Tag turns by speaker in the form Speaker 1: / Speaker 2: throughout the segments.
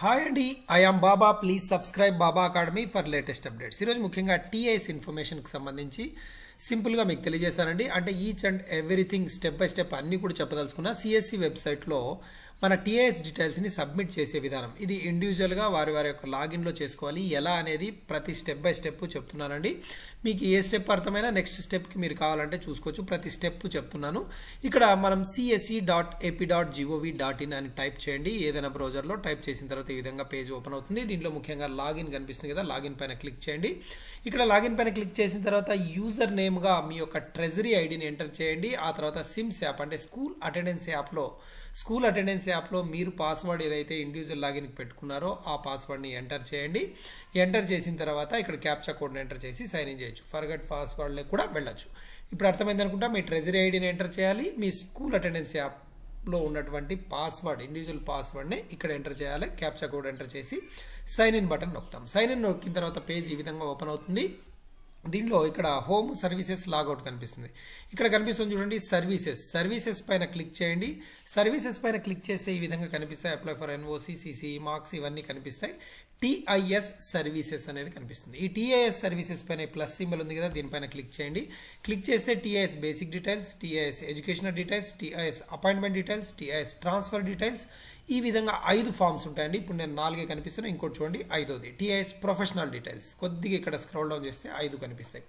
Speaker 1: Hi అండి I am Baba please subscribe Baba academy for latest updates ఈరోజు ముఖ్యంగా TIS ఇన్ఫర్మేషన్కి సంబంధించి సింపుల్గా మీకు తెలియజేశానండి. అంటే each and everything step by step అన్నీ కూడా చెప్పదలుచుకున్న సిఎస్సి వెబ్సైట్లో మన టీఐఎస్ డీటెయిల్స్ని సబ్మిట్ చేసే విధానం. ఇది ఇండివిజువల్గా వారి వారి యొక్క లాగిన్లో చేసుకోవాలి. ఎలా అనేది ప్రతి స్టెప్ బై స్టెప్ చెప్తున్నానండి. మీకు ఏ స్టెప్ అర్థమైనా నెక్స్ట్ స్టెప్కి మీరు కావాలంటే చూసుకోవచ్చు. ప్రతి స్టెప్ చెప్తున్నాను. ఇక్కడ మనం CSC dot AP dot GOV dot in అని టైప్ చేయండి. ఏదైనా బ్రౌజర్లో టైప్ చేసిన తర్వాత ఈ విధంగా పేజ్ ఓపెన్ అవుతుంది. దీంట్లో ముఖ్యంగా లాగిన్ కనిపిస్తుంది కదా లాగిన్ పైన క్లిక్ చేయండి. ఇక్కడ లాగిన్ పైన క్లిక్ చేసిన తర్వాత యూజర్ నేమ్గా మీ యొక్క ట్రెజరీ ఐడిని ఎంటర్ చేయండి. ఆ తర్వాత సిమ్స్ యాప్ అంటే స్కూల్ అటెండెన్స్ యాప్లో స్కూల్ అటెండెన్స్ యాప్లో మీరు పాస్వర్డ్ ఏదైతే ఇండివిజువల్ లాగిన్కి పెట్టుకున్నారో ఆ పాస్వర్డ్ని ఎంటర్ చేయండి. ఎంటర్ చేసిన తర్వాత ఇక్కడ క్యాప్చా కోడ్ని ఎంటర్ చేసి సైన్ ఇన్ చేయొచ్చు. ఫర్గట్ పాస్వర్డ్లకు కూడా వెళ్ళొచ్చు. ఇప్పుడు అర్థమైంది అనుకుంటా? మీ ట్రెజరీ ఐడిని ఎంటర్ చేయాలి. మీ స్కూల్ అటెండెన్స్ యాప్లో ఉన్నటువంటి పాస్వర్డ్ ఇండివిజువల్ పాస్వర్డ్ని ఇక్కడ ఎంటర్ చేయాలి. క్యాప్చా కోడ్ ఎంటర్ చేసి సైన్ ఇన్ బటన్ నొక్కుతాం. సైన్ ఇన్ నొక్కిన తర్వాత పేజ్ ఈ విధంగా ఓపెన్ అవుతుంది. దీనిలో ఇక్కడ హోమ్ సర్వీసెస్ లాగౌట్ కనిపిస్తుంది. ఇక్కడ కనిపిస్తుంది చూడండి సర్వీసెస్. సర్వీసెస్ పైన క్లిక్ చేయండి. సర్వీసెస్ పైన క్లిక్ చేస్తే ఈ విధంగా కనిపిస్తాయి. Apply for NOC CC marks ఇవన్నీ కనిపిస్తాయి. టిఐఎస్ సర్వీసెస్ అనేది కనిపిస్తుంది. ఈ టిఐఎస్ సర్వీసెస్ పైన ప్లస్ సింబల్ ఉంది కదా దీనిపైన క్లిక్ చేయండి. క్లిక్ చేస్తే TIS basic details TIS educational details TIS appointment details TIS transfer details ఈ విధంగా ఐదు ఫామ్స్ ఉంటాయండి. ఇప్పుడు నేను నాలుగే కనిపిస్తున్నాయి. ఇంకోటి చూడండి. ఐదోది. TIS professional details. కొద్దిగా ఇక్కడ స్క్రోల్ డౌన్ చేస్తే ఐదు కనిపిస్తాయి.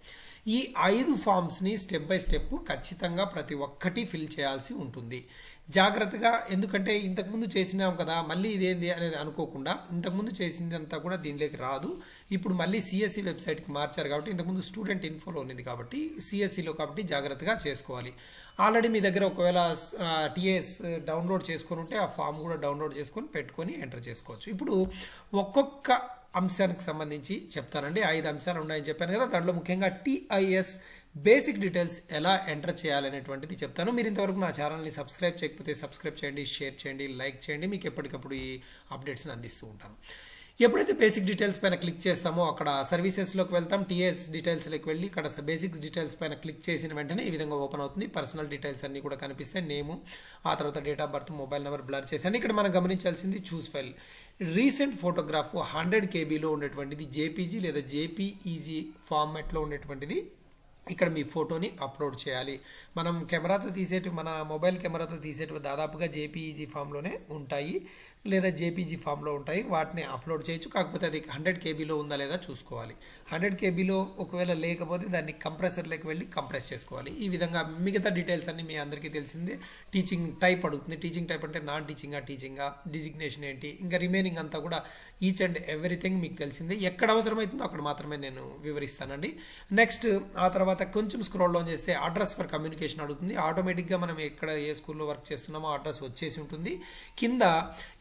Speaker 1: ఈ ఐదు ఫామ్స్ని స్టెప్ బై స్టెప్ ఖచ్చితంగా ప్రతి ఒక్కటి ఫిల్ చేయాల్సి ఉంటుంది. జాగ్రత్తగా ఎందుకంటే ఇంతకుముందు చేసినాం కదా మళ్ళీ ఇదేంది అనేది అనుకోకుండా ఇంతకుముందు చేసింది అంతా కూడా దీనిలోకి రాదు. ఇప్పుడు మళ్ళీ సిఎస్సి వెబ్సైట్కి మార్చారు కాబట్టి ఇంతకుముందు స్టూడెంట్ ఇన్ఫోలో ఉన్నది కాబట్టి సిఎస్సిలో కాబట్టి జాగ్రత్తగా చేసుకోవాలి. ఆల్రెడీ మీ దగ్గర ఒకవేళ టీఎస్ డౌన్లోడ్ చేసుకొని ఉంటే ఆ ఫామ్ కూడా డౌన్లోడ్ చేసుకొని పెట్టుకొని ఎంటర్ చేసుకోవచ్చు. ఇప్పుడు ఒక్కొక్క అంశానికి సంబంధించి చెప్తానండి. ఐదు అంశాలు ఉన్నాయని చెప్పాను కదా దాంట్లో ముఖ్యంగా టీఐఎస్ బేసిక్ డీటెయిల్స్ ఎలా ఎంటర్ చేయాలనేటువంటిది చెప్తాను. మీరు ఇంతవరకు నా ఛానల్ని సబ్స్క్రైబ్ చేయకపోతే సబ్స్క్రైబ్ చేయండి షేర్ చేయండి లైక్ చేయండి. మీకు ఎప్పటికప్పుడు ఈ అప్డేట్స్ని అందిస్తూ ఉంటాను. ఎప్పుడైతే బేసిక్ డీటెయిల్స్ పైన క్లిక్ చేస్తామో అక్కడ సర్వీసెస్లోకి వెళ్తాం టీఎస్ డీటెయిల్స్లోకి వెళ్ళి ఇక్కడ బేసిక్స్ డీటెయిల్స్ పైన క్లిక్ చేసిన వెంటనే ఈ విధంగా ఓపెన్ అవుతుంది. పర్సనల్ డీటెయిల్స్ అన్ని కూడా కనిపిస్తాయి. నేము ఆ తర్వాత date of birth mobile number blur చేశాను. ఇక్కడ మనం గమనించాల్సింది choose file recent photograph hundred కేబీలో ఉండేటువంటిది జేపీజీ లేదా జేపీఈజీ ఫార్మాట్లో ఉండేటువంటిది. ఇక్కడ మీ ఫోటోని అప్లోడ్ చేయాలి. మనం కెమెరాతో తీసేటి మన మొబైల్ కెమెరాతో తీసేటివి దాదాపుగా జేపీఈజీ ఫామ్లోనే ఉంటాయి. లేదా జేపీజీ ఫామ్లో ఉంటాయి. వాటిని అప్లోడ్ చేయొచ్చు. కాకపోతే అది హండ్రెడ్ కేబీలో ఉందా లేదా చూసుకోవాలి. హండ్రెడ్ కేబీలో ఒకవేళ లేకపోతే దాన్ని కంప్రెసర్లోకి వెళ్ళి కంప్రెస్ చేసుకోవాలి. ఈ విధంగా మిగతా డీటెయిల్స్ అన్ని మీ అందరికీ తెలిసిందే. టీచింగ్ టైప్ అడుగుతుంది. టీచింగ్ టైప్ అంటే నాన్ టీచింగా టీచింగా డిజిగ్నేషన్ ఏంటి? ఇంకా రిమైనింగ్ అంతా కూడా ఈచ్ అండ్ ఎవ్రీథింగ్ మీకు తెలిసింది. ఎక్కడ అవసరమవుతుందో అక్కడ మాత్రమే నేను వివరిస్తానండి. నెక్స్ట్ ఆ తర్వాత కొంచెం స్క్రోల్ డౌన్ చేస్తే అడ్రస్ ఫర్ కమ్యూనికేషన్ అడుగుతుంది. ఆటోమేటిక్గా మనం ఎక్కడ ఏ స్కూల్లో వర్క్ చేస్తున్నామో అడ్రస్ వచ్చేసి ఉంటుంది. కింద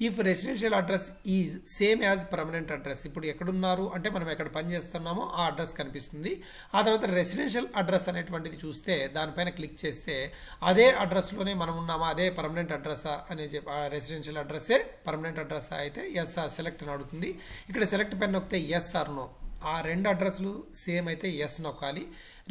Speaker 1: if residential address is same as permanent address ఇప్పుడు ఎక్కడున్నారు అంటే మనం ఎక్కడ పని చేస్తున్నామో ఆ అడ్రస్ కనిపిస్తుంది. ఆ తర్వాత రెసిడెన్షియల్ అడ్రస్ అనేటువంటిది చూస్తే దానిపైన క్లిక్ చేస్తే అదే అడ్రస్లోనే మనం ఉన్నామా అదే పర్మనెంట్ అడ్రస్ అనే చెప్పి రెసిడెన్షియల్ అడ్రస్సే పర్మనెంట్ అడ్రస్ అయితే ఎస్ఆర్ సెలెక్ట్ అని అవుతుంది. ఇక్కడ సెలెక్ట్ పెన్ నొక్కితే ఎస్ ఆర్ నో ఆ రెండు అడ్రస్లు సేమ్ అయితే ఎస్ నొక్కాలి.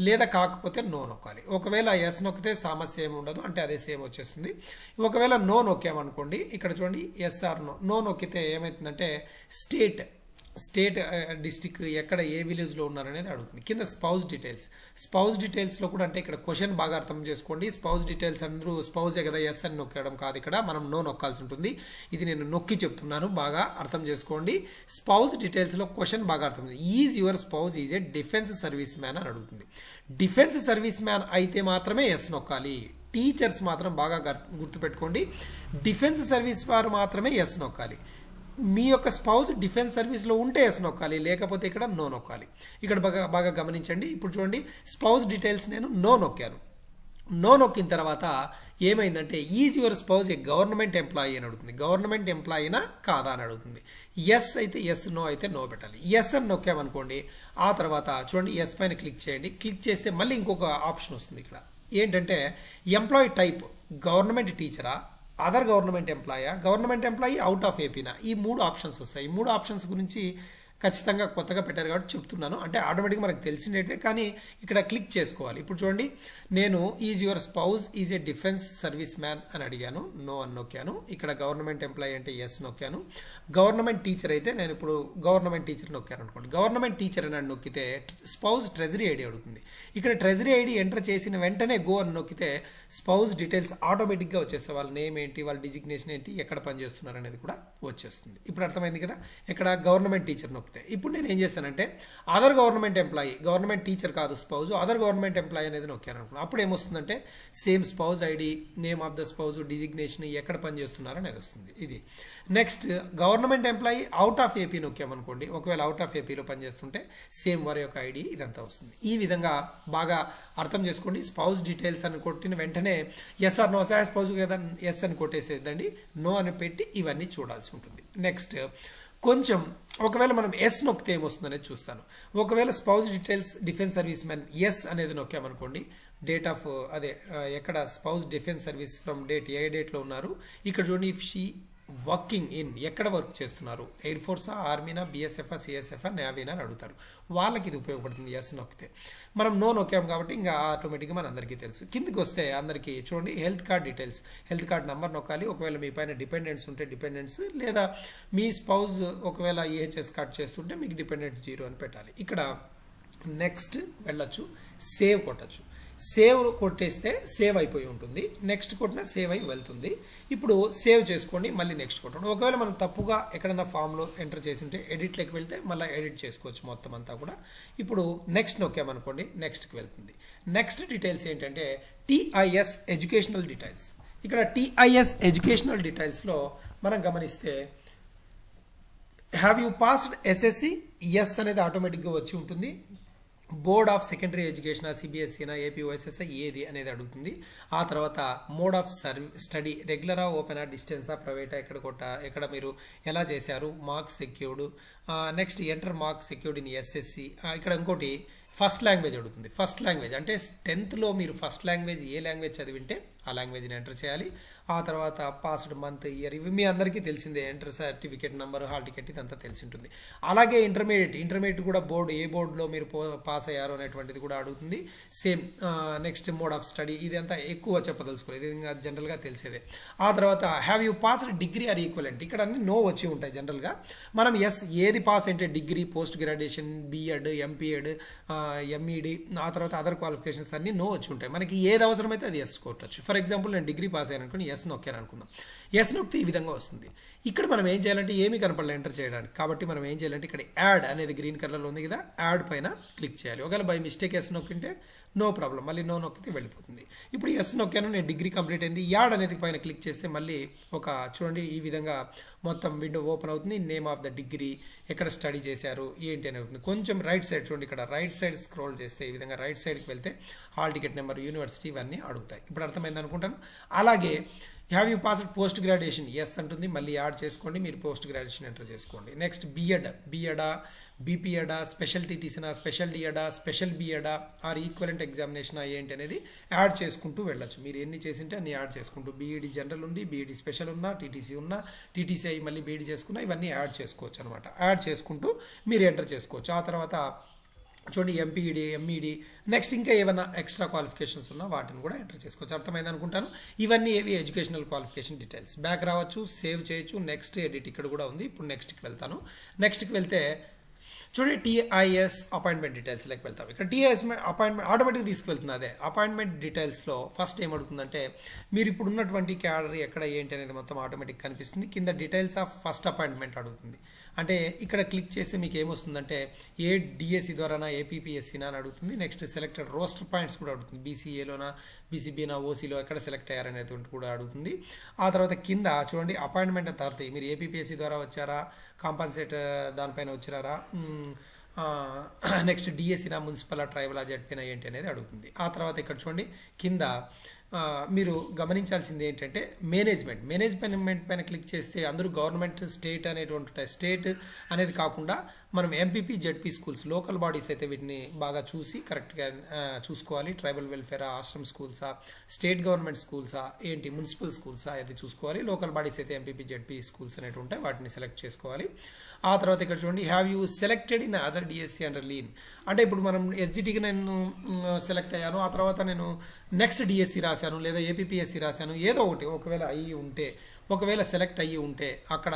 Speaker 1: లేదా కాకపోతే నో నొక్కాలి. ఒకవేళ ఎస్ నొక్కితే సమస్య ఏమి ఉండదు. అంటే అదే సేమ్ వచ్చేస్తుంది. ఒకవేళ నో నొక్కామనుకోండి ఇక్కడ చూడండి ఎస్ఆర్ నో నో నొక్కితే ఏమవుతుందంటే స్టేట్ స్టేట్ డిస్టిక్ ఎక్కడ ఏ విలేజ్లో ఉన్నారనేది అడుగుతుంది. కింద స్పౌజ్ డీటెయిల్స్. స్పౌజ్ డీటెయిల్స్లో కూడా అంటే ఇక్కడ క్వశ్చన్ బాగా అర్థం చేసుకోండి. స్పౌజ్ డీటెయిల్స్ అందరూ స్పౌజే కదా ఎస్ అని నొక్కడం కాదు ఇక్కడ. మనం నో నొక్కాల్సి ఉంటుంది. ఇది నేను నొక్కి చెప్తున్నాను. బాగా అర్థం చేసుకోండి. స్పౌజ్ డీటెయిల్స్లో క్వశ్చన్ బాగా అర్థం is your spouse is a defence service man అని అడుగుతుంది. డిఫెన్స్ సర్వీస్ మ్యాన్ అయితే మాత్రమే ఎస్ నొక్కాలి. టీచర్స్ మాత్రం బాగా గుర్తుపెట్టుకోండి. డిఫెన్స్ సర్వీస్ వారు మాత్రమే ఎస్ నొక్కాలి. మీ యొక్క స్పౌజ్ డిఫెన్స్ సర్వీస్లో ఉంటే ఎస్ నొక్కాలి లేకపోతే ఇక్కడ నో నొక్కాలి. ఇక్కడ బాగా బాగా గమనించండి. ఇప్పుడు చూడండి స్పౌజ్ డీటెయిల్స్ నేను నో నొక్కాను. నో నొక్కిన తర్వాత ఏమైందంటే is your spouse a government employee అని అడుగుతుంది. గవర్నమెంట్ ఎంప్లాయీనా కాదా అని అడుగుతుంది. ఎస్ అయితే ఎస్ నో అయితే నో పెట్టాలి. ఎస్ అని నొక్కామనుకోండి ఆ తర్వాత చూడండి ఎస్ పైన క్లిక్ చేయండి. క్లిక్ చేస్తే మళ్ళీ ఇంకొక ఆప్షన్ వస్తుంది ఇక్కడ. ఏంటంటే ఎంప్లాయీ టైప్ గవర్నమెంట్ టీచరా అదర్ గవర్నమెంట్ ఎంప్లాయా గవర్నమెంట్ ఎంప్లాయీ అవుట్ ఆఫ్ ఏపీనా ఈ మూడు ఆప్షన్స్ వస్తాయి. ఈ మూడు ఆప్షన్స్ గురించి ఖచ్చితంగా కొత్తగా పెట్టారు కాబట్టి చెప్తున్నాను. అంటే ఆటోమేటిక్గా మనకు తెలిసినట్టే కానీ ఇక్కడ క్లిక్ చేసుకోవాలి. ఇప్పుడు చూడండి నేను is your spouse is a defence service man అని అడిగాను. నో అని నొక్కాను. ఇక్కడ గవర్నమెంట్ ఎంప్లాయీ అంటే ఎస్ నొక్కాను. గవర్నమెంట్ టీచర్ అయితే నేను ఇప్పుడు గవర్నమెంట్ టీచర్ నొక్కాను అనుకోండి. గవర్నమెంట్ టీచర్ అని నొక్కితే స్పౌజ్ ట్రెజరీ ఐడి అడుగుతుంది. ఇక్కడ ట్రెజరీ ఐడి ఎంటర్ చేసిన వెంటనే గో అని నొక్కితే స్పౌజ్ డీటెయిల్స్ ఆటోమేటిక్గా వచ్చేస్తాయి. వాళ్ళ నేమ్ ఏంటి వాళ్ళ డిజిగ్నేషన్ ఏంటి ఎక్కడ పనిచేస్తున్నారు అనేది కూడా వచ్చేస్తుంది. ఇప్పుడు అర్థమైంది కదా? ఇక్కడ గవర్నమెంట్ టీచర్ నొక్కితే ఇప్పుడు నేను ఏం చేశానంటే other government employee government teacher కాదు స్పౌజ్ అదర్ గవర్నమెంట్ ఎంప్లాయీ అనేది నొక్కాను అనుకున్నాను అప్పుడు ఏమొస్తుందంటే same spouse ID name of the spouse designation ఎక్కడ పనిచేస్తున్నారు అనేది వస్తుంది. ఇది. Next government employee out of AP నొక్కామనుకోండి ఒకవేళ అవుట్ ఆఫ్ ఏపీలో పనిచేస్తుంటే సేమ్ వారి యొక్క ఐడి ఇదంతా వస్తుంది. ఈ విధంగా బాగా అర్థం చేసుకోండి. స్పౌజ్ డీటెయిల్స్ అని కొట్టిన వెంటనే yes or no sir spouse కదా ఎస్ అని కొట్టేసేదండి నో అని పెట్టి ఇవన్నీ చూడాల్సి ఉంటుంది. నెక్స్ట్ కొంచెం ఒకవేళ మనం ఎస్ నొక్కితే ఏమొస్తుందనేది చూస్తాను. ఒకవేళ spouse details defence service man yes అనేది నొక్కామనుకోండి డేట్ ఆఫ్ అదే ఎక్కడ spouse defence service from date ఏ డేట్లో ఉన్నారు ఇక్కడ చూడండి ఇఫ్ షీ వర్కింగ్ ఇన్ ఎక్కడ వర్క్ చేస్తున్నారు? ఎయిర్ ఫోర్సా ఆర్మీనా బిఎస్ఎఫ్ సిఎస్ఎఫ్ఆ నేవీనా అని అడుగుతారు. వాళ్ళకి ఇది ఉపయోగపడుతుంది ఎస్ నొక్కితే మనం నో నొక్కాం కాబట్టి ఇంకా ఆటోమేటిక్గా మన అందరికీ తెలుసు. కిందికి వస్తే అందరికీ చూడండి health card details. Health card number నొక్కాలి. ఒకవేళ మీ పైన డిపెండెంట్స్ ఉంటే డిపెండెంట్స్ లేదా మీ స్పౌజ్ ఒకవేళ ఈహెచ్ఎస్ కార్డ్ చేస్తుంటే మీకు డిపెండెంట్స్ జీరో అని పెట్టాలి. ఇక్కడ నెక్స్ట్ వెళ్ళొచ్చు సేవ్ కొట్టచ్చు. సేవ్ కొట్టేస్తే సేవ్ అయిపోయి ఉంటుంది. నెక్స్ట్ కొట్టిన సేవ్ అయి వెళ్తుంది. ఇప్పుడు సేవ్ చేసుకోండి మళ్ళీ నెక్స్ట్ కొట్టండి. ఒకవేళ మనం తప్పుగా ఎక్కడైనా ఫామ్లో ఎంటర్ చేసి ఉంటే ఎడిట్లోకి వెళ్తే మళ్ళీ ఎడిట్ చేసుకోవచ్చు మొత్తం అంతా కూడా. ఇప్పుడు నెక్స్ట్ నొక్కామనుకోండి నెక్స్ట్కి వెళ్తుంది. నెక్స్ట్ డీటెయిల్స్ ఏంటంటే టీఐఎస్ ఎడ్యుకేషనల్ డీటెయిల్స్. ఇక్కడ టీఐఎస్ ఎడ్యుకేషనల్ డీటెయిల్స్లో మనం గమనిస్తే have you passed SSC yes అనేది ఆటోమేటిక్గా వచ్చి ఉంటుంది. బోర్డ్ ఆఫ్ సెకండరీ ఎడ్యుకేషన్ సిబిఎస్ఈనా ఏపీఓఎస్ఎస్ఐ ఏది అనేది అడుగుతుంది. ఆ తర్వాత మోడ్ ఆఫ్ సర్వ్ స్టడీ రెగ్యులరా ఓపెనా డిస్టెన్సా ప్రైవేటా ఎక్కడ కొట్ట ఎక్కడ మీరు ఎలా చేశారు marks secured. Next enter marks secured in SSC. ఇక్కడ ఇంకోటి ఫస్ట్ లాంగ్వేజ్ అడుగుతుంది. ఫస్ట్ లాంగ్వేజ్ అంటే టెన్త్లో మీరు ఫస్ట్ లాంగ్వేజ్ ఏ లాంగ్వేజ్ చదివింటే ఆ లాంగ్వేజ్ని ఎంటర్ చేయాలి. ఆ తర్వాత పాస్డ్ మంత్ ఇయర్ ఇవి మీ అందరికీ తెలిసిందే. Enter certificate number hall ticket ఇదంతా తెలిసి ఉంటుంది అలాగే ఇంటర్మీడియట్ ఇంటర్మీడియట్ కూడా బోర్డు ఏ బోర్డులో మీరు పాస్ అయ్యారు అనేటువంటిది కూడా అడుగుతుంది. Same next mode of study ఇదంతా ఎక్కువ చెప్పదలుచుకోలేదు. ఇది ఇంకా జనరల్గా తెలిసేదే. ఆ తర్వాత have you passed degree or equivalent? ఇక్కడ అన్ని నో వచ్చి ఉంటాయి జనరల్గా. మనం ఎస్ ఏది పాస్ అంటే degree post graduation BEd MPEd MEd ఆ తర్వాత అదర్ క్వాలిఫికేషన్స్ అన్ని నో వచ్చి ఉంటాయి. మనకి ఏది అవసరమైతే అది ఎస్ కొట్టచ్చు ఫర్ ఎగ్జాంపుల్ నేను డిగ్రీ పాస్ అయ్యాను అనుకుని ఎస్ నొక్కాను అనుకుందాం. ఎస్ నొక్కితే ఈ విధంగా వస్తుంది. ఇక్కడ మనం ఏం చేయాలంటే ఏమీ కనపడలే ఎంటర్ చేయడానికి. కాబట్టి మనం ఏం చేయాలంటే ఇక్కడ యాడ్ అనేది గ్రీన్ కలర్లో ఉంది కదా యాడ్ పైన క్లిక్ చేయాలి. ఒకవేళ బై మిస్టేక్ ఎస్ నొక్కింటే నో ప్రాబ్లం మళ్ళీ నో నొక్కితే వెళ్ళిపోతుంది. ఇప్పుడు ఎస్ నొక్కాను నేను డిగ్రీ కంప్లీట్ అయింది. యాడ్ అనేది పైన క్లిక్ చేస్తే మళ్ళీ ఒక చూడండి ఈ విధంగా మొత్తం విండో ఓపెన్ అవుతుంది. నేమ్ ఆఫ్ ద డిగ్రీ ఎక్కడ స్టడీ చేశారు ఏంటి అని అవుతుంది కొంచెం రైట్ సైడ్ చూడండి ఇక్కడ రైట్ సైడ్ స్క్రోల్ చేస్తే ఈ విధంగా రైట్ సైడ్కి వెళ్తే హాల్ టికెట్ నెంబర్ యూనివర్సిటీ ఇవన్నీ అడుగుతాయి. ఇప్పుడు అర్థమైంది అనుకుంటాను? అలాగే have you passed post graduation yes అంటుంది. మళ్ళీ యాడ్ చేసుకోండి. మీరు పోస్ట్ గ్రాడ్యుయేషన్ ఎంటర్ చేసుకోండి నెక్స్ట్ బిఎడ్ బిఎడా బీపీఎడా స్పెషల్ టీటీసీనా స్పెషల్ డిఎడా స్పెషల్ బిఎడా ఆర్ ఈక్వలెంట్ ఎగ్జామినేషన్ ఏంటి అనేది యాడ్ చేసుకుంటూ వెళ్ళొచ్చు. మీరు ఎన్ని చేసింటే అన్ని యాడ్ చేసుకుంటూ బీఈడి జనరల్ ఉంది బీఈడి స్పెషల్ ఉన్నా టీటీసీ ఉన్నా టీటీసీ అయి మళ్ళీ బీఈడి చేసుకున్నా ఇవన్నీ యాడ్ చేసుకోవచ్చు అనమాట యాడ్ చేసుకుంటూ మీరు ఎంటర్ చేసుకోవచ్చు. ఆ తర్వాత చూడండి ఎంపీఈడి ఎంఈడి నెక్స్ట్ ఇంకా ఏమైనా ఎక్స్ట్రా క్వాలిఫికేషన్స్ ఉన్నా వాటిని కూడా ఎంటర్ చేసుకోవచ్చు. అర్థమైంది అనుకుంటాను? ఇవన్నీ ఏవి ఎడ్యుకేషనల్ క్వాలిఫికేషన్ డీటెయిల్స్ బ్యాక్ రావచ్చు సేవ్ చేయొచ్చు. నెక్స్ట్ ఎడిట్ ఇక్కడ కూడా ఉంది. ఇప్పుడు నెక్స్ట్కి వెళ్తాను. నెక్స్ట్కి వెళ్తే చూడండి టీఐఎస్ అపాయింట్మెంట్ డీటెయిల్స్లోకి వెళ్తాం. ఇక్కడ టీఐఎస్ అపాయింట్మెంట్ ఆటోమేటిక్గా తీసుకువెళ్తుంది అదే. అపాయింట్మెంట్ డీటెయిల్స్లో ఫస్ట్ ఏమడుగుతుందంటే మీరు ఇప్పుడు ఉన్నటువంటి క్యాలరీ ఎక్కడ ఏంటి అనేది మొత్తం ఆటోమేటిక్ కనిపిస్తుంది. కింద డీటెయిల్స్ ఆఫ్ ఫస్ట్ అపాయింట్మెంట్ అడుగుతుంది. అంటే ఇక్కడ క్లిక్ చేస్తే మీకు ఏమొస్తుందంటే ఏ డిఎస్సి ద్వారానా ఏపీపీఎస్సీనా అని అడుగుతుంది. నెక్స్ట్ సెలెక్టెడ్ రోస్టర్ పాయింట్స్ కూడా అడుగుతుంది. బీసీఏలోనా బీసీబీనా ఓసీలో ఎక్కడ సెలెక్ట్ అయ్యారనేటువంటి కూడా అడుగుతుంది. ఆ తర్వాత కింద చూడండి అపాయింట్మెంట్ తర్వాత మీరు ఏపీపీఎస్సీ ద్వారా వచ్చారా కాంపన్సేట్ దానిపైన వచ్చారా నెక్స్ట్ డిఎస్సీనా మున్సిపల్ ట్రైబల్ జడ్పీనా ఏంటి అనేది అడుగుతుంది. ఆ తర్వాత ఇక్కడ చూడండి కింద మీరు గమనించాల్సింది ఏంటంటే మేనేజ్మెంట్. మేనేజ్మెంట్ పైన క్లిక్ చేస్తే అందరూ గవర్నమెంట్ స్టేట్ అనేటువంటి ఉంటాయి. స్టేట్ అనేది కాకుండా మనం MPP ZP schools local bodies అయితే వీటిని బాగా చూసి కరెక్ట్గా చూసుకోవాలి. ట్రైబల్ వెల్ఫేరా ఆశ్రమ్ స్కూల్సా స్టేట్ గవర్నమెంట్ స్కూల్సా ఏంటి మున్సిపల్ స్కూల్సా అది చూసుకోవాలి. లోకల్ బాడీస్ అయితే ఎంపీపీ జెడ్పీ స్కూల్స్ అనేవి ఉంటాయి. వాటిని సెలెక్ట్ చేసుకోవాలి. ఆ తర్వాత ఇక్కడ చూడండి have you selected in other DSC under lien అంటే ఇప్పుడు మనం ఎస్జిటికి నేను సెలెక్ట్ అయ్యాను. ఆ తర్వాత నేను నెక్స్ట్ డిఎస్సి రాశాను లేదా ఏపీఎస్సి రాశాను ఏదో ఒకటి. ఒకవేళ అయ్యి ఉంటే ఒకవేళ సెలెక్ట్ అయ్యి ఉంటే అక్కడ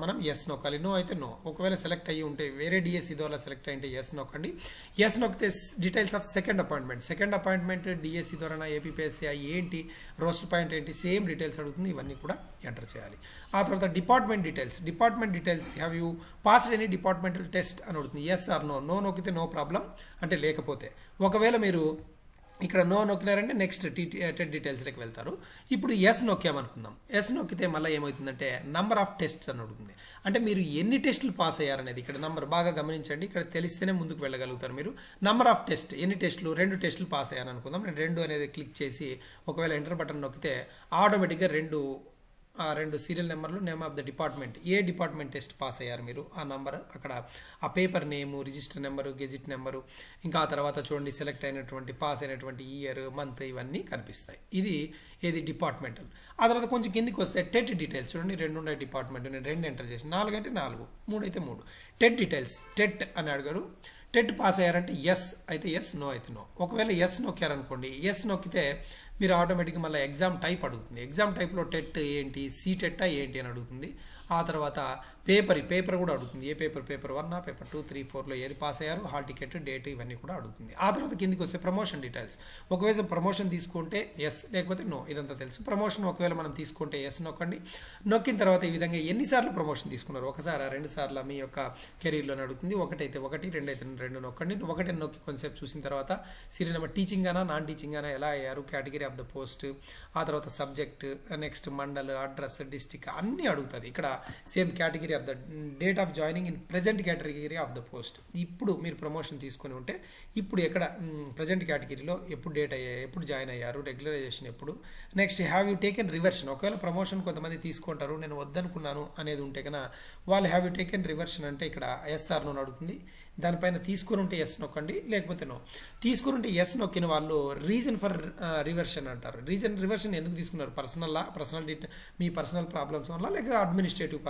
Speaker 1: మనం ఎస్ నొక్కాలి. నో అయితే నో ఒకవేళ సెలెక్ట్ అయ్యి ఉంటే వేరే డిఎస్సి ద్వారా సెలెక్ట్ అయ్యింటే ఎస్ నొక్కండి. ఎస్ నొక్కితే details of second appointment second appointment DSC ద్వారా ఏపీపీఎస్సి ఏంటి రోస్టర్ పాయింట్ ఏంటి సేమ్ డీటెయిల్స్ అడుగుతుంది. ఇవన్నీ కూడా ఎంటర్ చేయాలి. ఆ తర్వాత department details department details have you passed any departmental test అని అడుగుతుంది. ఎస్ ఆర్ నో నో నొక్కితే నో ప్రాబ్లం అంటే లేకపోతే. ఒకవేళ మీరు ఇక్కడ నో నొక్కినారంటే నెక్స్ట్ టీ టెట్ డీటెయిల్స్లోకి వెళ్తారు. ఇప్పుడు ఎస్ నొక్కామనుకుందాం. ఎస్ నొక్కితే మళ్ళీ ఏమవుతుందంటే నంబర్ ఆఫ్ టెస్ట్స్ అని ఉంటుంది అంటే మీరు ఎన్ని టెస్టులు పాస్ అయ్యారనేది. ఇక్కడ నంబర్ బాగా గమనించండి. ఇక్కడ తెలిస్తేనే ముందుకు వెళ్ళగలుగుతారు మీరు. నంబర్ ఆఫ్ టెస్ట్ ఎన్ని టెస్టులు రెండు టెస్టులు పాస్ అయ్యాను అనుకుందాం నేను రెండు అనేది క్లిక్ చేసి ఒకవేళ ఎంటర్ బటన్ నొక్కితే ఆటోమేటిక్గా రెండు ఆ రెండు సీరియల్ నెంబర్లు నేమ్ ఆఫ్ ద డిపార్ట్మెంట్ ఏ డిపార్ట్మెంట్ టెస్ట్ పాస్ అయ్యారు మీరు? ఆ నంబర్ అక్కడ ఆ paper name register number gazette number ఇంకా ఆ తర్వాత చూడండి సెలెక్ట్ అయినటువంటి పాస్ అయినటువంటి ఇయర్ మంత్ ఇవన్నీ కనిపిస్తాయి. ఇది ఏది? డిపార్ట్మెంటల్ ఆ తర్వాత కొంచెం కిందికి వస్తే టెట్ డీటెయిల్స్ చూడండి రెండు ఉన్నాయి డిపార్ట్మెంట్ నేను రెండు ఎంటర్ చేసి నాలుగు అంటే నాలుగు మూడు అయితే మూడు. టెట్ డీటెయిల్స్ టెట్ అని అడిగాడు. టెట్ పాస్ అయ్యారంటే ఎస్ అయితే ఎస్ నో అయితే నో ఒకవేళ ఎస్ నొక్కారనుకోండి ఎస్ నొక్కితే మీరు ఆటోమేటిక్గా మళ్ళీ ఎగ్జామ్ టైప్ అడుగుతుంది. ఎగ్జామ్ టైప్లో టెట్ ఏంటి? సీ టెట్టా ఏంటి అని అడుగుతుంది. ఆ తర్వాత పేపర్ పేపర్ కూడా అడుగుతుంది. ఏ paper? Paper one paper two three ఫోర్లో ఏది పాస్ అయ్యారు? హాల్ టికెట్ డేట్ ఇవన్నీ కూడా అడుగుతుంది. ఆ తర్వాత కిందికి వస్తే ప్రమోషన్ డీటెయిల్స్. ఒకవేళ ప్రమోషన్ తీసుకుంటే ఎస్ లేకపోతే నో ఇదంతా తెలుసు. ప్రమోషన్ ఒకవేళ మనం తీసుకుంటే ఎస్ నొక్కండి. నొక్కిన తర్వాత ఈ విధంగా ఎన్నిసార్లు ప్రమోషన్ తీసుకున్నారు? ఒకసారి రెండు సార్లు మీ యొక్క కెరీర్లో అడుగుతుంది. ఒకటైతే ఒకటి రెండు అయితే రెండు నొక్కండి. ఒకటి నొక్కి కొంచెంసేపు చూసిన తర్వాత సీరియల్ నెంబర్ టీచింగ్ అనా నాన్ టీచింగ్ అనా ఎలా అయ్యారు? కేటగిరీ ఆఫ్ ద పోస్ట్ ఆ తర్వాత subject next mandal address district అన్నీ అడుగుతుంది. ఇక్కడ same category of the date of joining in present category of the post ఇప్పుడు మీరు ప్రమోషన్ తీసుకొని ఉంటే ఇప్పుడు ఎక్కడ ప్రజెంట్ కేటగిరీలో ఎప్పుడు డేట్ అయ్యాయి ఎప్పుడు జాయిన్ అయ్యారు రెగ్యులరైజేషన్ ఎప్పుడు? Next have you taken reversion ఒకవేళ ప్రమోషన్ కొంతమంది తీసుకుంటారు నేను వద్దనుకున్నాను అనేది ఉంటే కన్నా వాళ్ళు హ్యావ్ యూ టేకెన్ రివర్షన్ అంటే ఇక్కడ ఎస్ఆర్ నో అడుగుతుంది. దానిపైన తీసుకుని ఉంటే ఎస్ నొక్కండి లేకపోతే నో తీసుకుని ఉంటే ఎస్ నొక్కిన వాళ్ళు రీజన్ ఫర్ రివర్షన్ అంటారు. రీజన్ రివర్షన్ ఎందుకు తీసుకున్నారు? పర్సనల్ పర్సనల్ మీ పర్సనల్ ప్రాబ్లమ్స్ వల్ల లేక అడ్మినిస్ట్రేటివ్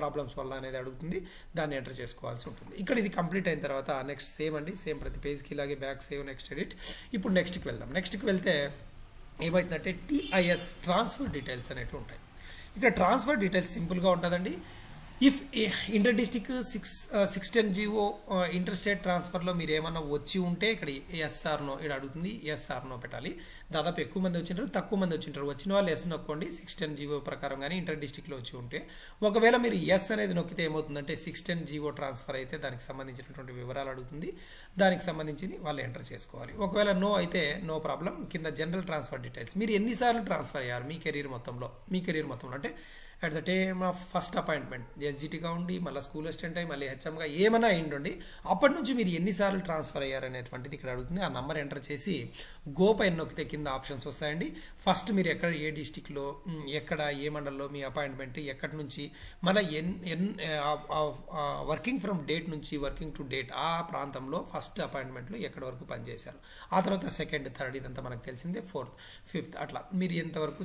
Speaker 1: ప్రాబ్లమ్స్ uh, వల్ల అనేది అడుగుతుంది. దాన్ని ఎంటర్ చేసుకోవాల్సి ఉంటుంది. ఇక్కడ ఇది కంప్లీట్ అయిన తర్వాత నెక్స్ట్ సేమ్ అండి. సేమ్ ప్రతి పేజ్కి ఇలాగే బ్యాక్ సేవ్ నెక్స్ట్ ఎడిట్ ఇప్పుడు నెక్స్ట్కి వెళ్దాం. నెక్స్ట్కి వెళ్తే ఏమవుతుందంటే టీఐఎస్ ట్రాన్స్ఫర్ డీటెయిల్స్ అనేవి ఉంటాయి. ఇక్కడ ట్రాన్స్ఫర్ డీటెయిల్స్ సింపుల్గా ఉంటుందండి. If inter district six six ten GO inter state ట్రాన్స్ఫర్లో మీరు ఏమన్నా వచ్చి ఉంటే ఇక్కడ ఎస్ఆర్నో ఇక్కడ అడుగుతుంది ఎస్ఆర్నో పెట్టాలి. దాదాపు ఎక్కువ మంది వచ్చింటారు తక్కువ మంది వచ్చింటారు వచ్చిన వాళ్ళు ఎస్ నొక్కండి సిక్స్ టెన్ జీవో ప్రకారం కానీ ఇంటర్ డిస్టిక్లో వచ్చి ఉంటే. ఒకవేళ మీరు ఎస్ అనేది నొక్కితే ఏమవుతుందంటే సిక్స్ టెన్ జీవో ట్రాన్స్ఫర్ అయితే దానికి సంబంధించినటువంటి వివరాలు అడుగుతుంది. దానికి సంబంధించి వాళ్ళు ఎంటర్ చేసుకోవాలి. ఒకవేళ నో అయితే నో ప్రాబ్లం కింద జనరల్ ట్రాన్స్ఫర్ డీటెయిల్స్ మీరు ఎన్నిసార్లు ట్రాన్స్ఫర్ అయ్యారు మీ కెరీర్ మొత్తంలో? మీ కెరీర్ మొత్తంలో. అంటే at the time of first appointment ఎస్జిటీగా ఉండి మళ్ళీ స్కూల్ అసిస్టెంట్ అయ్యి మళ్ళీ హెచ్ఎంగా ఏమైనా అయ్యిండండి అప్పటి నుంచి మీరు ఎన్నిసార్లు ట్రాన్స్ఫర్ అయ్యారనేటువంటిది ఇక్కడ అడుగుతుంది. ఆ నెంబర్ ఎంటర్ చేసి గో పైన నొక్కితే కింద ఆప్షన్స్ వస్తాయండి. ఫస్ట్ మీరు ఎక్కడ ఏ డిస్టిక్లో ఎక్కడ ఏ మండల్లో మీ అపాయింట్మెంట్ ఎక్కడి నుంచి మళ్ళీ N N working from date నుంచి వర్కింగ్ టు డేట్ ఆ ప్రాంతంలో ఫస్ట్ అపాయింట్మెంట్లో ఎక్కడి వరకు పనిచేశారు. ఆ తర్వాత సెకండ్ థర్డ్ ఇదంతా మనకు తెలిసిందే ఫోర్త్ ఫిఫ్త్ అట్లా. మీరు ఎంతవరకు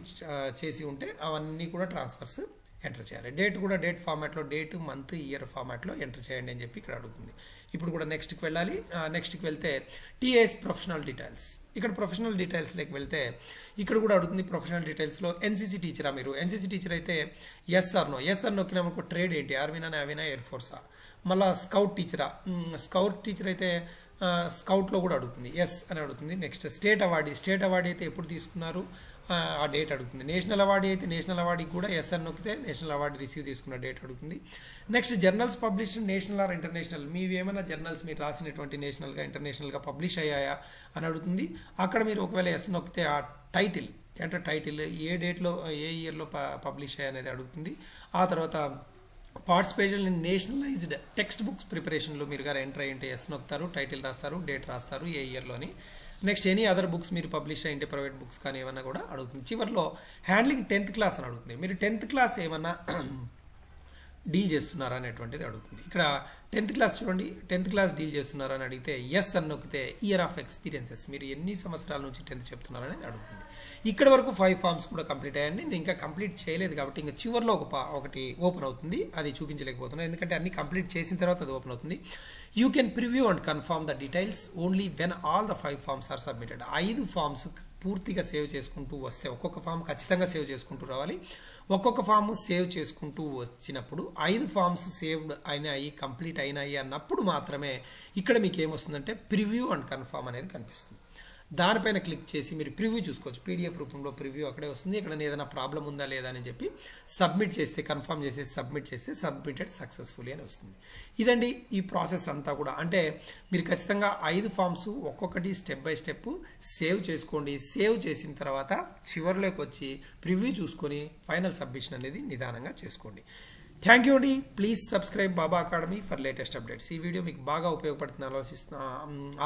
Speaker 1: చేసి ఉంటే అవన్నీ కూడా ట్రాన్స్ఫర్స్ ఎంటర్ చేయాలి. డేట్ కూడా డేట్ ఫార్మాట్లో డేట్ మంత్ ఇయర్ ఫార్మాట్లో ఎంటర్ చేయండి అని చెప్పి ఇక్కడ అడుగుతుంది. ఇప్పుడు కూడా నెక్స్ట్కి వెళ్ళాలి. నెక్స్ట్కి వెళ్తే టీఏఎస్ ప్రొఫెషనల్ డీటెయిల్స్ ఇక్కడ ప్రొఫెషనల్ డీటెయిల్స్లోకి వెళ్తే ఇక్కడ కూడా అడుగుతుంది ప్రొఫెషనల్ డీటెయిల్స్లో ఎన్సీసీ టీచరా మీరు? ఎన్సీసీ టీచర్ అయితే yes or no yes or నొక్కినామనుకో trade ఏంటి? ఆర్మీనా నేవీనా ఎయిర్ ఫోర్సా మళ్ళీ స్కౌట్ టీచరా స్కౌట్ టీచర్ అయితే స్కౌట్లో కూడా అడుగుతుంది. ఎస్ అని అడుగుతుంది. Next state award state award అయితే ఎప్పుడు తీసుకున్నారు? ఆ డేట్ అడుగుతుంది. నేషనల్ అవార్డు అయితే నేషనల్ అవార్డుకి కూడా ఎస్ఎన్ నొక్కితే నేషనల్ అవార్డు రిసీవ్ తీసుకున్న డేట్ అడుగుతుంది. Next journals publish national or international మీవి ఏమైనా జర్నల్స్ మీరు రాసినటువంటి నేషనల్గా ఇంటర్నేషనల్గా పబ్లిష్ అయ్యాయా అని అడుగుతుంది. అక్కడ మీరు ఒకవేళ ఎస్ నొక్కితే ఆ టైటిల్ అంటే టైటిల్ ఏ డేట్లో ఏ ఇయర్లో పబ్లిష్ అయ్యాయనేది అడుగుతుంది. ఆ తర్వాత participation in nationalized text books ప్రిపరేషన్లో మీరు గారు ఎంటర్ అయ్యింటే ఎస్ నొక్కుతారు టైటిల్ రాస్తారు డేట్ రాస్తారు ఏ ఇయర్లోని నెక్స్ట్ ఎనీ అదర్ బుక్స్ మీరు పబ్లిష్ అయ్యింటే ప్రైవేట్ బుక్స్ కానీ ఏమన్నా కూడా అడుగుతుంది. చివరిలో హ్యాండ్లింగ్ టెన్త్ క్లాస్ అని అడుగుతుంది. మీరు టెన్త్ క్లాస్ ఏమన్నా డీల్ చేస్తున్నారా అనేటువంటిది అడుగుతుంది. ఇక్కడ టెన్త్ క్లాస్ చూడండి. టెన్త్ క్లాస్ డీల్ చేస్తున్నారా అని అడిగితే ఎస్ అని నొక్కితే ఇయర్ ఆఫ్ ఎక్స్పీరియన్సెస్ మీరు ఎన్ని సంవత్సరాల నుంచి టెన్త్ చెప్తున్నారనేది అడుగుతుంది. ఇక్కడ వరకు ఫైవ్ ఫార్మ్స్ కూడా కంప్లీట్ అయ్యాయండి. నేను ఇంకా కంప్లీట్ చేయలేదు కాబట్టి ఇంకా చివరిలో ఒక ఒకటి ఓపెన్ అవుతుంది. అది చూపించలేకపోతున్నాను ఎందుకంటే అన్ని కంప్లీట్ చేసిన తర్వాత అది ఓపెన్ అవుతుంది. You can preview and confirm the details only when all the five forms are submitted ఐదు ఫార్మ్స్ పూర్తిగా సేవ్ చేసుకుంటూ వస్తే ఒక్కొక్క ఫామ్ ఖచ్చితంగా సేవ్ చేసుకుంటూ రావాలి. ఒక్కొక్క ఫామ్ సేవ్ చేసుకుంటూ వచ్చినప్పుడు ఐదు ఫామ్స్ సేవ్ అయినాయి కంప్లీట్ అయినాయి అన్నప్పుడు మాత్రమే ఇక్కడ మీకు ఏమొస్తుందంటే ప్రివ్యూ అండ్ కన్ఫర్మ్ అనేది కనిపిస్తుంది. దానిపైన క్లిక్ చేసి మీరు ప్రివ్యూ చూసుకోవచ్చు. పీడిఎఫ్ రూపంలో ప్రివ్యూ అక్కడే వస్తుంది. ఇక్కడ ఏదైనా ప్రాబ్లం ఉందా లేదా అని చెప్పి సబ్మిట్ చేస్తే కన్ఫర్మ్ చేసేసి సబ్మిట్ చేస్తే సబ్మిటెడ్ సక్సెస్ఫుల్లీ అని వస్తుంది. ఇదండి ఈ ప్రాసెస్ అంతా కూడా. అంటే మీరు ఖచ్చితంగా ఐదు ఫామ్స్ ఒక్కొక్కటి స్టెప్ బై స్టెప్ సేవ్ చేసుకోండి. సేవ్ చేసిన తర్వాత చివరిలోకి వచ్చి ప్రివ్యూ చూసుకొని ఫైనల్ సబ్మిషన్ అనేది నిదానంగా చేసుకోండి. థ్యాంక్ యూ అండి please subscribe Baba academy for latest updates ఈ వీడియో మీకు బాగా ఉపయోగపడుతుంది ఆలోచిస్తున్నా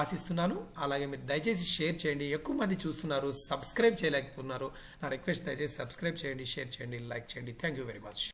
Speaker 1: ఆశిస్తున్నాను. అలాగే మీరు దయచేసి షేర్ చేయండి. ఎక్కువ మంది చూస్తున్నారు సబ్స్క్రైబ్ చేయలేకపోతున్నారు. నా రిక్వెస్ట్ దయచేసి సబ్స్క్రైబ్ చేయండి షేర్ చేయండి లైక్ చేయండి. Thank you very much